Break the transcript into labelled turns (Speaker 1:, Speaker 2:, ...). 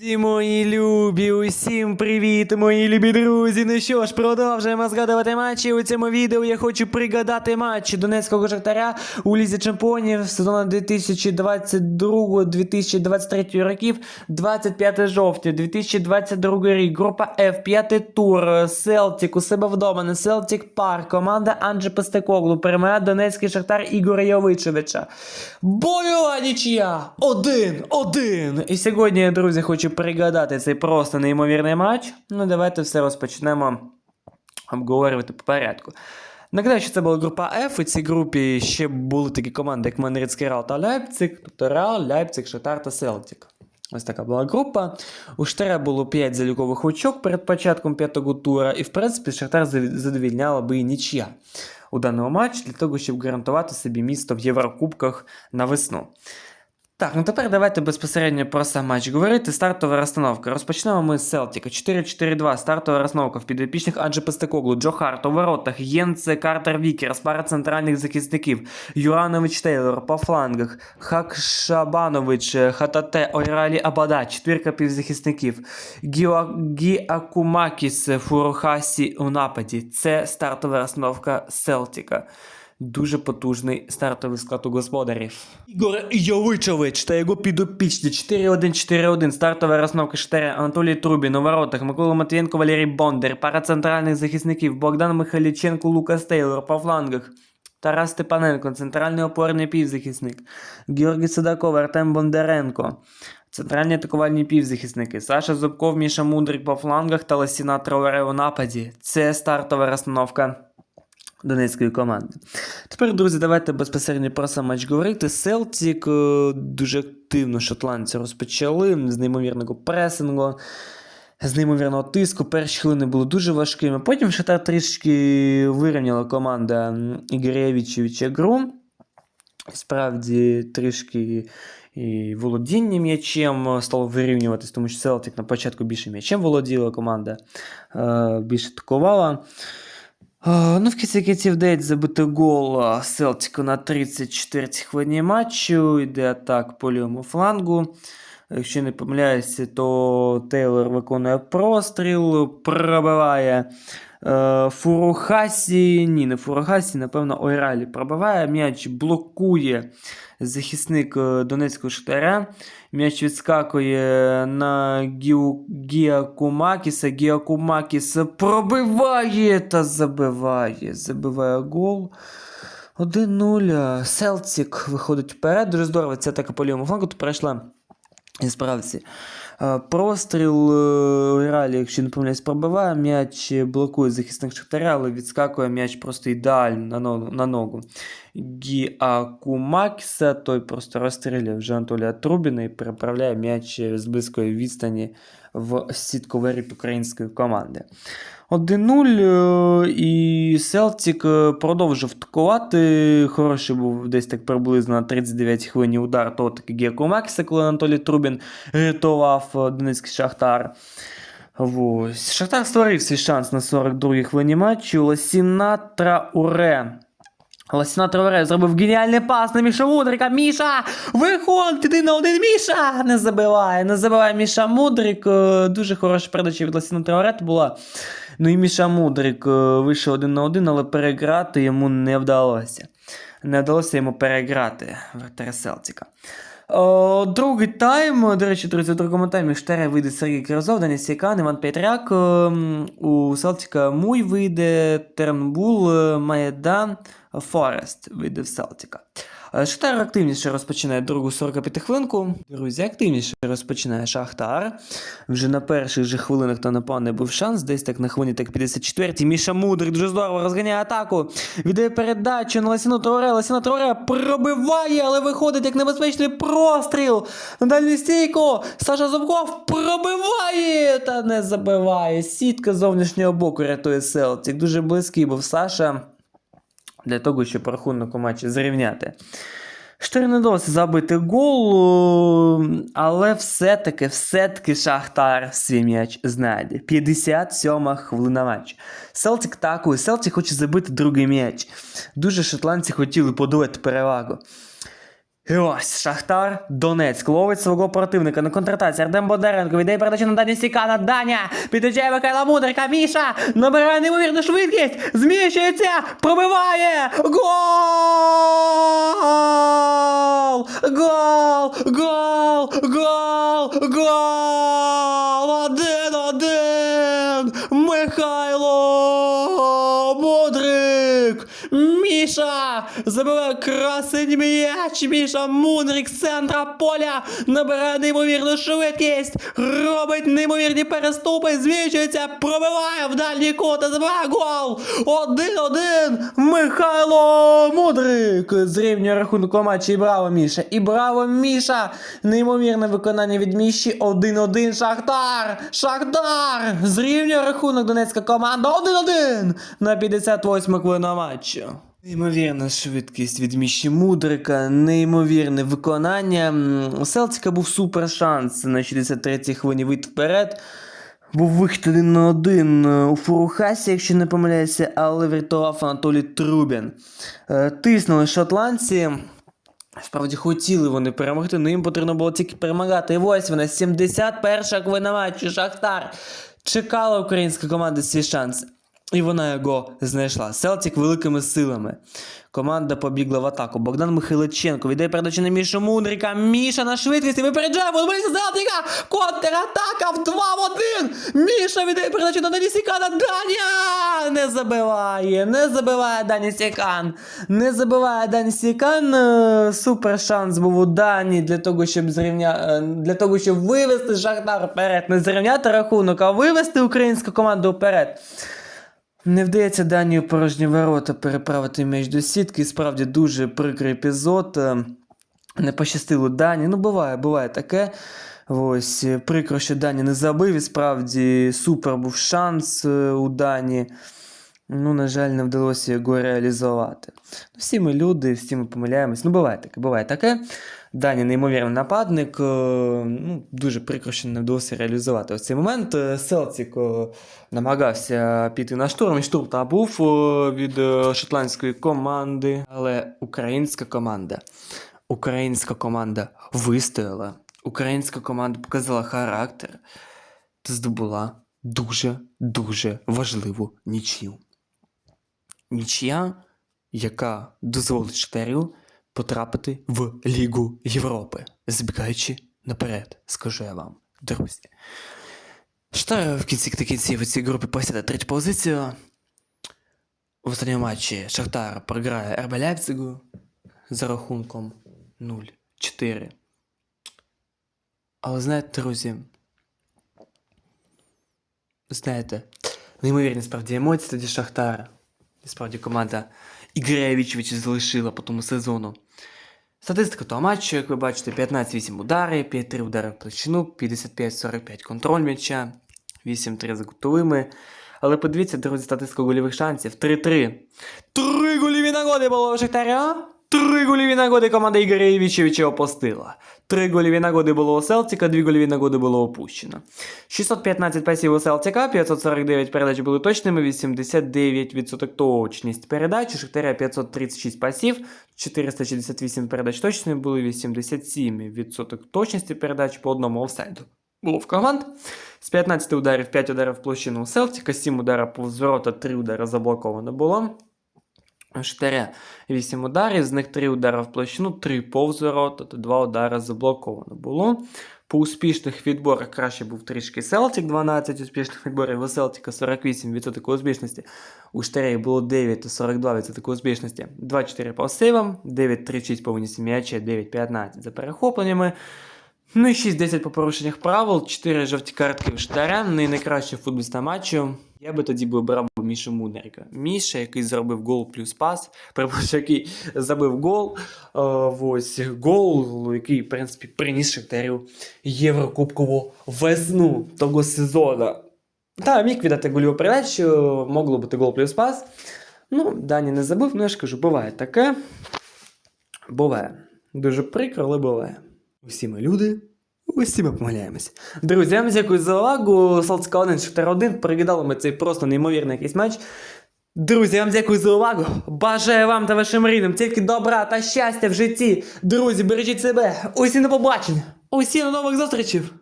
Speaker 1: Друзі мої любі, усім привіт, мої любі друзі. Ну що ж, продовжуємо згадувати матчі. У цьому відео я хочу пригадати матчі Донецького Шахтаря у Лізі Чемпіонів сезону 2022-2023 років, 25 жовтня, 2022 рік, група F, п'ятий тур, Селтік у себе вдома, на Селтік Парк, команда Анджи Пестекоглу, перемагає Донецький Шахтар Ігоря Йовичевича. Бойова нічия! Один, один! І сьогодні, друзі, хочу пригадати цей просто неймовірний матч. Ну, давайте все розпочнемо обговорювати по порядку. Нагадаю, що це була група F, і цій групі ще були такі команди, як Манрицький Реал та Лейпциг, тобто Реал, Лейпциг, Шахтар та Селтік. Ось така була група. У Штаря було 5 залікових очок перед початком п'ятого тура, і в принципі Шахтар задовільняла би і нічия у даному матчі для того, щоб гарантувати собі місто в Єврокубках на весну. Так, ну тепер давайте безпосередньо про сам матч говорити. Стартова розстановка. Розпочнемо ми з Селтіка. 4-4-2. Стартова розстановка в підопічних Адже Пестекоглу, Джо Харт у воротах, Єнце, Картер Вікерс, пара центральних захисників, Юранович Тейлор по флангах, Хак Шабанович, Хатате, Ойралі Абада, четвірка півзахисників, Гіакумакіс, Фурухасі у нападі. Це стартова розстановка Селтіка. Дуже потужний стартовий склад у господарів. Ігор Йовичович та його підопічні 4-1-4-1. Стартова розновка 4. Анатолій Трубін у воротах. Микола Матвієнко, Валерій Бондар. Пара центральних захисників. Богдан Михайліченко, Лукас Тейлор по флангах. Тарас Степаненко, центральний опорний півзахисник. Георгій Судаков, Артем Бондаренко. Центральні атакувальні півзахисники. Саша Зубков, Міша Мудрик по флангах та Ласіна Траоре у нападі. Це стартова розстановка Донецької команди. Тепер, друзі, давайте безпосередньо про сам матч говорити. Селтік е, дуже активно шотландці розпочали з неймовірного пресингу, з неймовірного тиску. Перші хвилини були дуже важкими. Потім Шатар трішки вирівняла команда Ігоря гру. Справді трішки і володіння м'ячем стало вирівнюватись, тому що Селтик на початку більше м'ячем володіла команда, е, більше атакувала. Ну, в кінці кінців дають забити гол Селтику на 34-й хвилині матчу. Йде атак по лівому флангу. Якщо не помиляюся, то Тейлор виконує простріл, пробиває е, Фурухасі. Ні, не Фурухасі, напевно, Ойралі пробиває. М'яч блокує захисник е, Донецького Шахтаря. М'яч відскакує на. Гіакумакіса. Гіакумакіс пробиває та забиває. Забиває гол. 1-0. Селтик виходить вперед. Дуже здорово. Ця атака по лівому флангу. То перейшла і справді. Е, Простріл е, Ралі, якщо не помиляюсь, пробиває, м'яч блокує захисник Шахтаря, але відскакує м'яч просто ідеально на ногу. На ногу. Гіакумакіса, той просто розстрілює вже Анатолія Трубіна і переправляє м'яч з близької відстані в сітку воріт української команди. 1-0 е, і Селтік е, продовжив атакувати. Хороший був десь так приблизно на 39 хвилині удар того таки Гіакумакіса, коли Анатолій Трубін рятував е, Донецький Шахтар. Ось. Шахтар створив свій шанс на 42-й хвилині матчу. Ласіна Трауре. Ласіна Трауре зробив геніальний пас на Міша Мудрика. Міша! Виходь, іди на один Міша! Не забиває, не забиває Міша Мудрик. Е, Дуже хороша передача від Ласіна Трауре була. Ну і Міша Мудрик е, вийшов один на один, але переграти йому не вдалося. Не вдалося йому переграти вратаря Селтіка. О, другий тайм, до речі, друзі, в другому таймі Штере вийде Сергій Кирозов, Денис Сікан, Іван Петряк. ем, У Селтіка Муй вийде, Тернбул, Майдан, Маєдан, Форест вийде в Селтіка. Е, Шахтар активніше розпочинає другу 45 хвилинку. Друзі, активніше розпочинає Шахтар. Вже на перших же хвилинах та напевне був шанс. Десь так на хвилині так 54-й. Міша Мудрик дуже здорово розганяє атаку. Віддає передачу на Ласіну Троре. Ласіна Троре пробиває, але виходить як небезпечний простріл. На дальню стійку. Саша Зубков пробиває та не забиває. Сітка зовнішнього боку рятує Селтик. Дуже близький був Саша для того, щоб рахунок у матчі зрівняти. Штир не вдалося забити гол, але все-таки, все-таки Шахтар свій м'яч знайде. 57 хвилина матчу. Селтик такує, Селтик хоче забити другий м'яч. Дуже шотландці хотіли подолати перевагу. І ось Шахтар Донецьк ловить свого противника на контратаці. Артем Бондаренко віддає передачу на Дані Сікана. Даня підключає Михайла Мудрика. Міша набирає неймовірну швидкість. Зміщується, пробиває. Гол! Гол! Гол! Гол! Гол! Один-один! Михайло! Міша! Забиває красень м'яч! Міша Мудрик з центра поля! Набирає неймовірну швидкість! Робить неймовірні переступи! Зміщується! Пробиває в дальній кут! Забиває гол! Один-один! Михайло Мудрик! Зрівнює рахунок у матчі. І браво, Міша! І браво, Міша! Неймовірне виконання від Міші. 1-1 Шахтар! Шахтар! Зрівнює рахунок Донецька команда. 1-1 на 58 хвилину матчу. Неймовірна швидкість від Міші Мудрика, неймовірне виконання. У Селтика був супер шанс на 63-й хвилині вийти вперед. Був вихід один на один е, у Фурухасі, якщо не помиляюся, але врятував Анатолій Трубін. Е, Тиснули шотландці. Справді хотіли вони перемогти, але їм потрібно було тільки перемагати. І ось вона, 71-ша хвилина матчу, Шахтар. Чекала українська команда свій шанс. І вона його знайшла. Селтик великими силами. Команда побігла в атаку. Богдан Михайличенко віддає передачу на Мішу Мудрика. Міша на швидкості випереджає футболіста Селтика. Контратака в 2 в 1. Міша віддає передачу на Дані Сікана. Даня не забиває. Не забиває Дані Сікан. Не забиває Дані Сікан. Е, Супер шанс був у Дані для того, щоб зрівня... е, для того, щоб вивести Шахтар вперед. Не зрівняти рахунок, а вивести українську команду вперед. Не вдається Данію порожні ворота переправити м'яч до сітки. Справді дуже прикрий епізод. Е, Не пощастило Дані. Ну, буває, буває таке. Ось, е, прикро, що Дані не забив. І справді супер був шанс е, у Дані. Ну, на жаль, не вдалося його реалізувати. Ну, всі ми люди, всі ми помиляємось. Ну, буває таке, буває таке. Дані неймовірний нападник. е, Ну, дуже прикро, що не вдалося реалізувати ось цей момент. Е, Селтік е, намагався піти на штурм, і штурм та був від шотландської команди. Але українська команда, українська команда вистояла. Українська команда показала характер та здобула дуже-дуже важливу нічю. Нічия, яка дозволить Шахтарю потрапити в Лігу Європи, збігаючи наперед, скажу я вам, друзі. Шахтар в кінці та кінців у цій групі посяде третю позицію. В останньому матчі Шахтар програє РБ Лейпцигу за рахунком 0-4. Але знаєте, друзі, знаєте, неймовірні справді емоції тоді Шахтара. І Справді команда Ігоря Вічовича залишила по тому сезону. Статистика того матчу, як ви бачите, 15-8 удари, 5-3 удари в площину, 55-45 контроль м'яча, 8-3 за кутовими. Але подивіться, друзі, статистику голівих шансів. 3-3. Три голіві нагоди було у Шахтаря. Три гольові нагоди команда Ігоря Євічевича опустила. Три гольові нагоди було у Селтика, дві гольові нагоди було опущено. 615 пасів у Селтика, 549 передач були точними, 89% точність передач. У Шахтаря 536 пасів, 468 передач точними були, 87% точності передач по одному офсайду. Було в команд. З 15 ударів 5 ударів в площину у Селтика, 7 ударів повз ворота, 3 удари заблоковано було. У Шахтаря 8 ударів, з них 3 удари в площину, 3 повз ворота та 2 удари заблоковано було. По успішних відборах краще був трішки Селтик, 12 успішних відборів, у Селтика 48% успішності. У Штарей було 9 та 42% успішності. 2-4 по сейвам, 9-3-6 по м'яча, 9-15 за перехопленнями. Ну і 6-10 по порушеннях правил, 4 жовті картки в Штаря, не найкращий футболіста матчу. Я би тоді обрав Мішу Мудрика. Міша, який зробив гол плюс пас, перепрошую, який забив гол. Ось гол, який, в принципі, приніс Шахтарю Єврокубкову весну того сезону. Та, міг віддати гольову передачу, могло бути гол плюс пас. Ну, Дані не забив, ну я ж кажу, буває таке. Буває. Дуже прикро, але буває. Усі ми люди, усі ми помиляємось. Друзі, вам дякую за увагу. Салтська 1, Шахтар 1. Пригадали ми цей просто неймовірний якийсь матч. Друзі, вам дякую за увагу. Бажаю вам та вашим рідним тільки добра та щастя в житті. Друзі, бережіть себе. Усі на побачення. Усі на нових зустрічів.